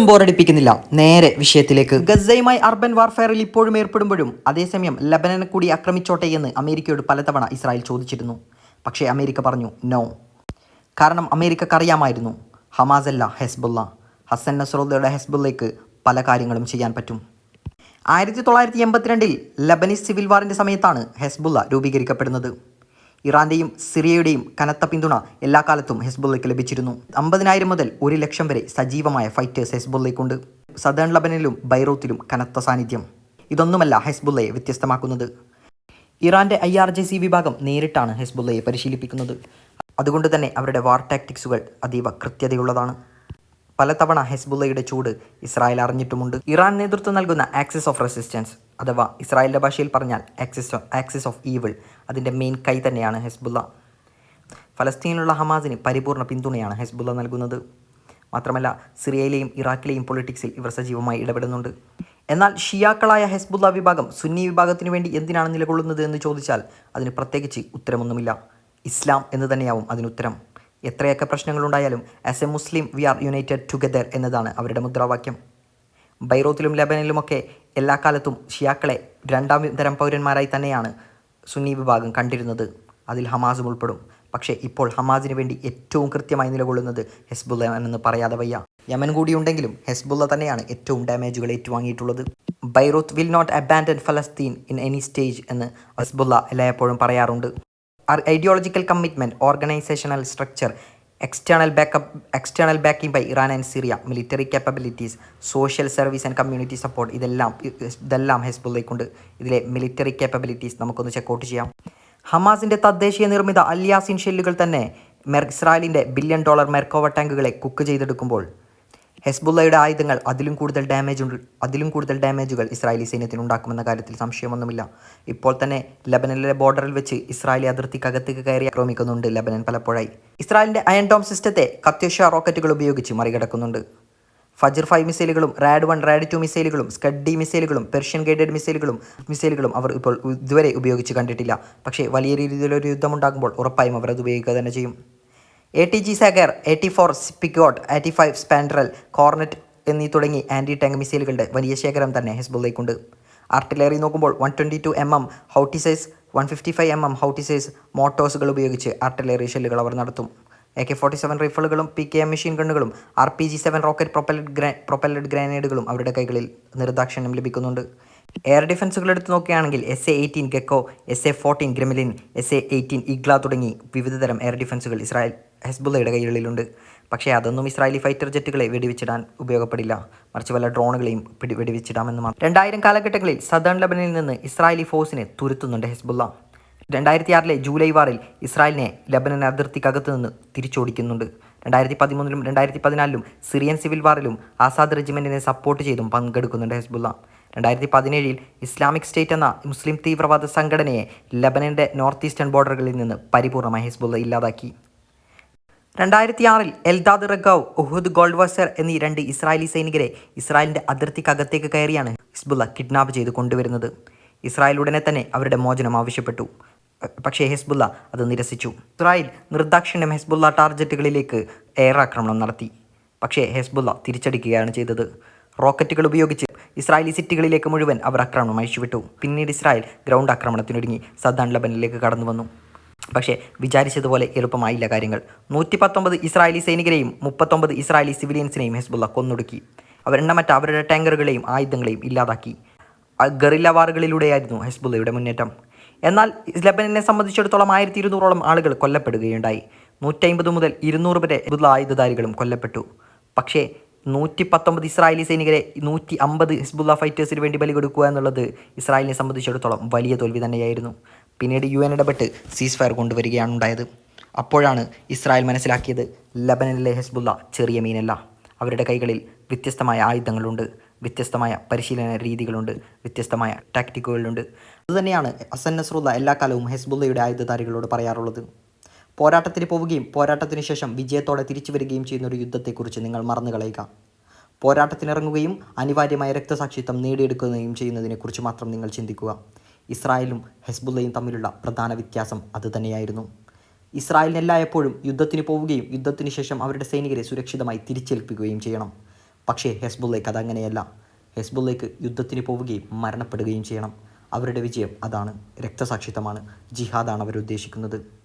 ഒട്ടും ബോറടിപ്പിക്കുന്നില്ല. നേരെ വിഷയത്തിലേക്ക്. ഗസയുമായി അർബൻ വാർഫെയറിൽ ഇപ്പോഴും ഏർപ്പെടുമ്പോഴും അതേസമയം ലബനനെ കൂടി ആക്രമിച്ചോട്ടെ എന്ന് അമേരിക്കയോട് പലതവണ ഇസ്രായേൽ ചോദിച്ചിരുന്നു. പക്ഷേ അമേരിക്ക പറഞ്ഞു നോ. കാരണം അമേരിക്കക്കറിയാമായിരുന്നു ഹമാസല്ല ഹെസ്ബുള്ള. ഹസൻ നസ്രുള്ളയുടെ ഹെസ്ബുള്ളയ്ക്ക് പല കാര്യങ്ങളും ചെയ്യാൻ പറ്റും. ആയിരത്തി തൊള്ളായിരത്തി എൺപത്തിരണ്ടിൽ ലബനീസ് സിവിൽ വാറിന്റെ സമയത്താണ് ഹെസ്ബുള്ള രൂപീകരിക്കപ്പെടുന്നത്. ഇറാന്റെയും സിറിയയുടെയും കനത്ത പിന്തുണ എല്ലാ കാലത്തും ഹെസ്ബുള്ളയ്ക്ക് ലഭിച്ചിരുന്നു. അമ്പതിനായിരം മുതൽ ഒരു ലക്ഷം വരെ സജീവമായ ഫൈറ്റേഴ്സ് ഹെസ്ബുള്ളയ്ക്കുണ്ട്. സദേൺ ലബനിലും ബൈറൂത്തിലും കനത്ത സാന്നിധ്യം. ഇതൊന്നുമല്ല ഹെസ്ബുള്ളയെ വ്യത്യസ്തമാക്കുന്നത്. ഇറാന്റെ ഐ ആർ ജെ സി വിഭാഗം നേരിട്ടാണ് ഹെസ്ബുള്ളയെ പരിശീലിപ്പിക്കുന്നത്. അതുകൊണ്ട് തന്നെ അവരുടെ വാർ ടാക്ടിക്സുകൾ അതീവ കൃത്യതയുള്ളതാണ്. പലതവണ ഹെസ്ബുള്ളയുടെ ചൂട് ഇസ്രായേൽ അറിഞ്ഞിട്ടുമുണ്ട്. ഇറാൻ നേതൃത്വം നൽകുന്ന ആക്സിസ് ഓഫ് റെസിസ്റ്റൻസ് അഥവാ ഇസ്രായേലിന്റെ ഭാഷയിൽ പറഞ്ഞാൽ ആക്സിസ് ആക്സിസ് ഓഫ് ഈവിൾ അതിന്റെ മെയിൻ കൈ തന്നെയാണ് ഹെസ്ബുള്ള ഫലസ്തീനിലുള്ള ഹമാസിന് പരിപൂർണ പിന്തുണയാണ് ഹെസ്ബുള്ള നൽകുന്നത്. മാത്രമല്ല സിറിയയിലെയും ഇറാഖിലെയും പൊളിറ്റിക്സിൽ ഇവർ സജീവമായി ഇടപെടുന്നുണ്ട്. എന്നാൽ ഷിയാക്കളായ ഹെസ്ബുള്ള വിഭാഗം സുന്നി വിഭാഗത്തിന് വേണ്ടി എന്തിനാണ് നിലകൊള്ളുന്നത് എന്ന് ചോദിച്ചാൽ അതിന് പ്രത്യേകിച്ച് ഉത്തരമൊന്നുമില്ല. ഇസ്ലാം എന്ന് തന്നെയാവും അതിനുത്തരം. എത്രയൊക്കെ പ്രശ്നങ്ങളുണ്ടായാലും as a Muslim we are united together എന്നതാണ് അവരുടെ മുദ്രാവാക്യം. ബൈറൂത്തിലും ലബനിലുമൊക്കെ എല്ലാ കാലത്തും ഷിയാക്കളെ രണ്ടാം തരം പൗരന്മാരായി തന്നെയാണ് സുന്നി വിഭാഗം കണ്ടിരുന്നത്. അതിൽ ഹമാസും ഉൾപ്പെടും. പക്ഷേ ഇപ്പോൾ ഹമാസിന് വേണ്ടി ഏറ്റവും കൃത്യമായി നിലകൊള്ളുന്നത് ഹെസ്ബുല്ല എന്ന് പറയാതെ വയ്യ. യമൻ കൂടിയുണ്ടെങ്കിലും ഹെസ്ബുല്ല തന്നെയാണ് ഏറ്റവും ഡാമേജുകൾ ഏറ്റുവാങ്ങിയിട്ടുള്ളത്. ബൈറൂത്ത് വിൽ നോട്ട് അബാൻഡൻ ഫലസ്തീൻ ഇൻ എനി സ്റ്റേജ് എന്ന് ഹെസ്ബുല്ല എല്ലായ്പ്പോഴും പറയാറുണ്ട്. Ideological commitment organisational structure external backup external backing by Iran and Syria military capabilities social service and community support ഇതെല്ലാം ഇതെല്ലാം ഹെസ്ബുള്ളേക്കുണ്ട് ഇതിലെ മിലിറ്ററി capabilities നമുക്കൊന്ന് ചെക്കൗട്ട് ചെയ്യാം. ഹമാസിന്റെ തദ്ദേശീയ നിർമ്മിത അല്യാസിൻ ഷെല്ലുകൾ തന്നെ മെർ ഇസ്രായേലിന്റെ ബില്യൺ ഡോളർ മെർക്കോവ ടാങ്കുകളെ കുക്ക് ചെയ്തെടുക്കുമ്പോൾ ഹെസ്ബുള്ളയുടെ ആയുധങ്ങൾ അതിലും കൂടുതൽ ഡാമേജ് ഉണ്ട് അതിലും കൂടുതൽ ഡാമേജുകൾ ഇസ്രായേലി സൈന്യത്തിന് ഉണ്ടാക്കുമെന്ന കാര്യത്തിൽ സംശയമൊന്നുമില്ല. ഇപ്പോൾ തന്നെ ലബനനിലെ ബോർഡറിൽ വെച്ച് ഇസ്രായേലി അതിർത്തിക്കകത്തേക്ക് കയറി ആക്രമിക്കുന്നുണ്ട് ലബനൻ പലപ്പോഴായി. ഇസ്രായേലിന്റെ അയൺ ഡോം സിസ്റ്റത്തെ കത്യോഷ റോക്കറ്റുകൾ ഉപയോഗിച്ച് മറികടക്കുന്നുണ്ട്. ഫജർ ഫൈവ് മിസൈലുകളും റാഡ് വൺ റാഡ് ടു മിസൈലുകളും സ്കഡ്ഡി മിസൈലുകളും പെർഷ്യൻ ഗൈഡഡ് മിസൈലുകളും മിസൈലുകളും അവർ ഇപ്പോൾ ഇതുവരെ ഉപയോഗിച്ച് കണ്ടിട്ടില്ല. പക്ഷേ വലിയ രീതിയിലൊരു യുദ്ധമുണ്ടാകുമ്പോൾ ഉറപ്പായും അവർ അത് ഉപയോഗിക്കുക തന്നെ ചെയ്യും. A T G Sagger eighty four Spigot eighty five Spandrel Kornet എന്നീ തുടങ്ങി ആന്റി ടാങ്ക് മിസൈലുകളുടെ വലിയ ശേഖരം തന്നെ ഹെസ്ബുള്ളേക്കുണ്ട് ആർട്ടിലറി നോക്കുമ്പോൾ one twenty two M M howitzers one fifty five M M howitzers മോട്ടോഴ്സുകൾ ഉപയോഗിച്ച് ആർട്ടിലറി ഷെല്ലുകൾ അവർ നടത്തും. എ കെ ഫോർട്ടി സെവൻ റൈഫിളുകളും P K M machine ഗണ്ണുകളും R P G seven rocket propelled ഗ്രാ propelled ഗ്രാനേഡുകളും അവരുടെ കൈകളിൽ നിർദാക്ഷിണ്യം ലഭിക്കുന്നുണ്ട്. എയർ ഡിഫൻസുകൾ എടുത്തു നോക്കുകയാണെങ്കിൽ S A eighteen Gecko S A fourteen Gremlin S A eighteen Igla തുടങ്ങി വിവിധതരം എയർ ഡിഫൻസുകൾ ഇസ്രായേൽ ഹെസ്ബുള്ളയുടെ കൈകളിലുണ്ട് പക്ഷേ അതൊന്നും ഇസ്രായേലി ഫൈറ്റർ ജെറ്റുകളെ വെടിവെച്ചിടാൻ ഉപയോഗപ്പെടില്ല. മറിച്ച് വല്ല ഡ്രോണുകളെയും പിടി വെടിവെച്ചിടാമെന്ന് മാത്രം. രണ്ടായിരം കാലഘട്ടങ്ങളിൽ സദേൺ ലബനിൽ നിന്ന് ഇസ്രായേലി ഫോഴ്സിനെ തുരുത്തുന്നുണ്ട് ഹെസ്ബുള്ള. രണ്ടായിരത്തി ആറിലെ ജൂലൈ വാറിൽ ഇസ്രായേലിനെ ലബനൻ അതിർത്തിക്കകത്ത് നിന്ന് തിരിച്ചോടിക്കുന്നുണ്ട്. രണ്ടായിരത്തി പതിമൂന്നിലും രണ്ടായിരത്തി പതിനാലിലും സിറിയൻ സിവിൽ വാറിലും ആസാദ് റെജിമെന്റിനെ സപ്പോർട്ട് ചെയ്തും പങ്കെടുക്കുന്നുണ്ട് ഹെസ്ബുള്ള. രണ്ടായിരത്തി പതിനേഴിൽ ഇസ്ലാമിക് സ്റ്റേറ്റ് എന്ന മുസ്ലിം തീവ്രവാദ സംഘടനയെ ലബനന്റെ നോർത്ത് ഈസ്റ്റേൺ ബോർഡറുകളിൽ നിന്ന് പരിപൂർണമായി ഹിസ്ബുള്ള ഇല്ലാതാക്കി. രണ്ടായിരത്തി ആറിൽ എൽദാദ് റഗാവ് ഉഹുദ് ഗോൾഡ്വസർ എന്നീ രണ്ട് ഇസ്രായേലി സൈനികരെ ഇസ്രായേലിന്റെ അതിർത്തിക്കകത്തേക്ക് കയറിയാണ് ഹിസ്ബുള്ള കിഡ്നാപ്പ് ചെയ്ത് കൊണ്ടുവരുന്നത്. ഇസ്രായേൽ ഉടനെ തന്നെ അവരുടെ മോചനം ആവശ്യപ്പെട്ടു. പക്ഷേ ഹെസ്ബുള്ള അത് നിരസിച്ചു. ഇസ്രായേൽ നിർദാക്ഷിണ്യം ഹെസ്ബുള്ള ടാർജറ്റുകളിലേക്ക് എയർ ആക്രമണം നടത്തി. പക്ഷേ ഹെസ്ബുള്ള തിരിച്ചടിക്കുകയാണ് ചെയ്തത്. റോക്കറ്റുകൾ ഉപയോഗിച്ച് ഇസ്രായേലി സിറ്റികളിലേക്ക് മുഴുവൻ അവർ ആക്രമണം അഴിച്ചുവിട്ടു. പിന്നീട് ഇസ്രായേൽ ഗ്രൗണ്ട് ആക്രമണത്തിനൊരുങ്ങി. സദാൻ ലബനിലേക്ക് കടന്നു വന്നു പക്ഷേ വിചാരിച്ചതുപോലെ എളുപ്പമായില്ല കാര്യങ്ങൾ. നൂറ്റി പത്തൊമ്പത് ഇസ്രായേലി സൈനികരെയും മുപ്പത്തൊമ്പത് ഇസ്രായേലി സിവിലിയൻസിനെയും ഹെസ്ബുള്ള കൊന്നൊടുക്കി. അവരെണ്ണമറ്റ അവരുടെ ടാങ്കറുകളെയും ആയുധങ്ങളെയും ഇല്ലാതാക്കി. ഗറില്ല വാറുകളിലൂടെയായിരുന്നു ഹെസ്ബുള്ളയുടെ മുന്നേറ്റം. എന്നാൽ ലബനനെ സംബന്ധിച്ചിടത്തോളം ആയിരത്തി ഇരുന്നൂറോളം ആളുകൾ കൊല്ലപ്പെടുകയുണ്ടായി. നൂറ്റമ്പത് മുതൽ ഇരുന്നൂറ് വരെ ഹെസ്ബുള്ള ആയുധധാരികളും കൊല്ലപ്പെട്ടു. പക്ഷേ നൂറ്റി പത്തൊമ്പത് ഇസ്രായേലി സൈനികരെ നൂറ്റി അമ്പത് ഹിസ്ബുള്ള ഫൈറ്റേഴ്സിന് വേണ്ടി ബലി കൊടുക്കുക എന്നുള്ളത് ഇസ്രായേലിനെ സംബന്ധിച്ചിടത്തോളം വലിയ തോൽവി തന്നെയായിരുന്നു. പിന്നീട് യു എൻ ഇടപെട്ട് സീസ് ഫയർ കൊണ്ടുവരികയാണ് ഉണ്ടായത്. അപ്പോഴാണ് ഇസ്രായേൽ മനസ്സിലാക്കിയത് ലബനനിലെ ഹെസ്ബുള്ള ചെറിയ മീനല്ല. അവരുടെ കൈകളിൽ വ്യത്യസ്തമായ ആയുധങ്ങളുണ്ട് വ്യത്യസ്തമായ പരിശീലന രീതികളുണ്ട് വ്യത്യസ്തമായ ടാക്ടിക്കുകളുണ്ട് അതുതന്നെയാണ് അസൻ നസ്രുല്ല എല്ലാ കാലവും ഹെസ്ബുള്ളയുടെ ആയുധധാരികളോട് പറയാറുള്ളത്. പോരാട്ടത്തിന് പോവുകയും പോരാട്ടത്തിന് ശേഷം വിജയത്തോടെ തിരിച്ചു വരികയും ചെയ്യുന്ന ഒരു യുദ്ധത്തെക്കുറിച്ച് നിങ്ങൾ മറന്നു കളയുക. പോരാട്ടത്തിനിറങ്ങുകയും അനിവാര്യമായ രക്തസാക്ഷിത്വം നേടിയെടുക്കുകയും ചെയ്യുന്നതിനെക്കുറിച്ച് മാത്രം നിങ്ങൾ ചിന്തിക്കുക. ഇസ്രായേലും ഹെസ്ബുള്ളയും തമ്മിലുള്ള പ്രധാന വ്യത്യാസം അതുതന്നെയായിരുന്നു ഇസ്രായേലിന് എല്ലായ്പ്പോഴും യുദ്ധത്തിന് പോവുകയും യുദ്ധത്തിന് ശേഷം അവരുടെ സൈനികരെ സുരക്ഷിതമായി തിരിച്ചേൽപ്പിക്കുകയും ചെയ്യണം. പക്ഷേ ഹെസ്ബുള്ളയ്ക്ക് അതങ്ങനെയല്ല ഹെസ്ബുള്ളയ്ക്ക് യുദ്ധത്തിന് പോവുകയും മരണപ്പെടുകയും ചെയ്യണം. അവരുടെ വിജയം അതാണ്. രക്തസാക്ഷിത്വമാണ്. ജിഹാദാണ് അവരുദ്ദേശിക്കുന്നത്.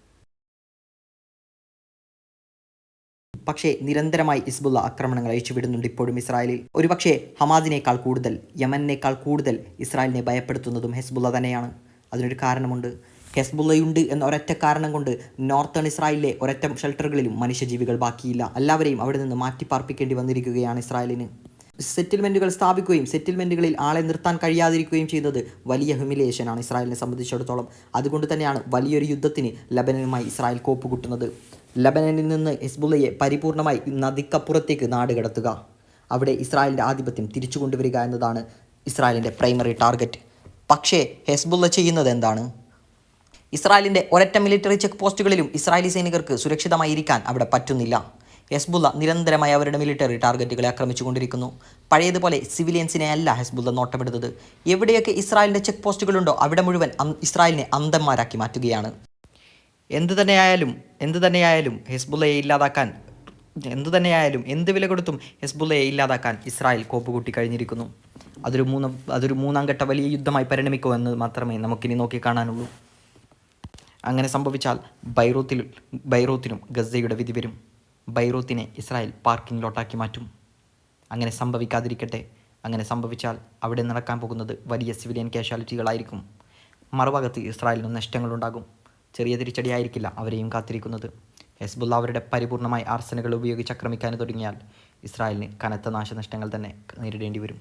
പക്ഷേ നിരന്തരമായി ഇസ്ബുള്ള ആക്രമണങ്ങൾ അയച്ചുവിടുന്നുണ്ട് ഇപ്പോഴും ഇസ്രായേലിൽ. ഒരുപക്ഷെ ഹമാദിനേക്കാൾ കൂടുതൽ യമനേക്കാൾ കൂടുതൽ ഇസ്രായേലിനെ ഭയപ്പെടുത്തുന്നതും ഹെസ്ബുള്ള തന്നെയാണ്. അതിനൊരു കാരണമുണ്ട്. ഹെസ്ബുള്ളയുണ്ട് എന്ന ഒരൊറ്റ കാരണം കൊണ്ട് നോർത്തേൺ ഇസ്രായേലിലെ ഒരൊറ്റ ഷെൽട്ടറുകളിലും മനുഷ്യജീവികൾ ബാക്കിയില്ല. എല്ലാവരെയും അവിടെ നിന്ന് മാറ്റിപ്പാർപ്പിക്കേണ്ടി വന്നിരിക്കുകയാണ് ഇസ്രായേലിന്. സെറ്റിൽമെന്റുകൾ സ്ഥാപിക്കുകയും സെറ്റിൽമെന്റുകളിൽ ആളെ നിർത്താൻ കഴിയാതിരിക്കുകയും ചെയ്യുന്നത് വലിയ ഹ്യൂമിലേഷനാണ് ഇസ്രായേലിനെ സംബന്ധിച്ചിടത്തോളം. അതുകൊണ്ട് തന്നെയാണ് വലിയൊരു യുദ്ധത്തിന് ലബനനുമായി ഇസ്രായേൽ കോപ്പുകൂട്ടുന്നത്. ലബനനിൽ നിന്ന് ഹിസ്ബുള്ളയെ പരിപൂർണമായി നദിക്കപ്പുറത്തേക്ക് നാട് കടത്തുക. അവിടെ ഇസ്രായേലിന്റെ ആധിപത്യം തിരിച്ചു കൊണ്ടുവരിക എന്നതാണ് ഇസ്രായേലിന്റെ പ്രൈമറി ടാർഗറ്റ് പക്ഷേ ഹെസ്ബുള്ള ചെയ്യുന്നത് എന്താണ്? ഇസ്രായേലിന്റെ ഒരൊറ്റ മിലിറ്ററി ചെക്ക് പോസ്റ്റുകളിലും ഇസ്രായേലി സൈനികർക്ക് സുരക്ഷിതമായി ഇരിക്കാൻ അവിടെ പറ്റുന്നില്ല. ഹെസ്ബുള്ള നിരന്തരമായി അവരുടെ മിലിറ്ററി ടാർഗറ്റുകളെ ആക്രമിച്ചുകൊണ്ടിരിക്കുന്നു. പഴയതുപോലെ സിവിലിയൻസിനെ അല്ല ഹെസ്ബുള്ള നോട്ടമെടുത്തത് എവിടെയൊക്കെ ഇസ്രായേലിന്റെ ചെക്ക് പോസ്റ്റുകളുണ്ടോ അവിടെ മുഴുവൻ ഇസ്രായേലിനെ അന്തന്മാരാക്കി മാറ്റുകയാണ്. എന്ത് തന്നെയായാലും എന്ത് തന്നെയായാലും ഹെസ്ബുള്ളയെ ഇല്ലാതാക്കാൻ എന്തു തന്നെയായാലും എന്ത് വില കൊടുത്തും ഹെസ്ബുള്ളയെ ഇല്ലാതാക്കാൻ ഇസ്രായേൽ കോപ്പുകൂട്ടി കഴിഞ്ഞിരിക്കുന്നു. അതൊരു മൂന്ന് അതൊരു മൂന്നാം ഘട്ട വലിയ യുദ്ധമായി പരിണമിക്കുമെന്ന് മാത്രമേ നമുക്കിനി നോക്കി കാണാനുള്ളൂ. അങ്ങനെ സംഭവിച്ചാൽ ബൈറൂത്തിൽ ബൈറൂത്തിനും ഗസയുടെ വിധി വരും. ബൈറൂത്തിനെ ഇസ്രായേൽ പാർക്കിംഗ് ലോട്ടാക്കി മാറ്റും. അങ്ങനെ സംഭവിക്കാതിരിക്കട്ടെ. അങ്ങനെ സംഭവിച്ചാൽ അവിടെ നടക്കാൻ പോകുന്നത് വലിയ സിവിലിയൻ കാഷ്വാലിറ്റികളായിരിക്കും. മറുഭാഗത്ത് ഇസ്രായേലിന് നഷ്ടങ്ങളുണ്ടാകും. ചെറിയ തിരിച്ചടിയായിരിക്കില്ല അവരെയും കാത്തിരിക്കുന്നത്. ഹെസ്ബുള്ള അവരുടെ പരിപൂർണമായി ആർസനുകൾ ഉപയോഗിച്ച് ആക്രമിക്കാൻ തുടങ്ങിയാൽ ഇസ്രായേലിന് കനത്ത നാശനഷ്ടങ്ങൾ തന്നെ നേരിടേണ്ടി വരും.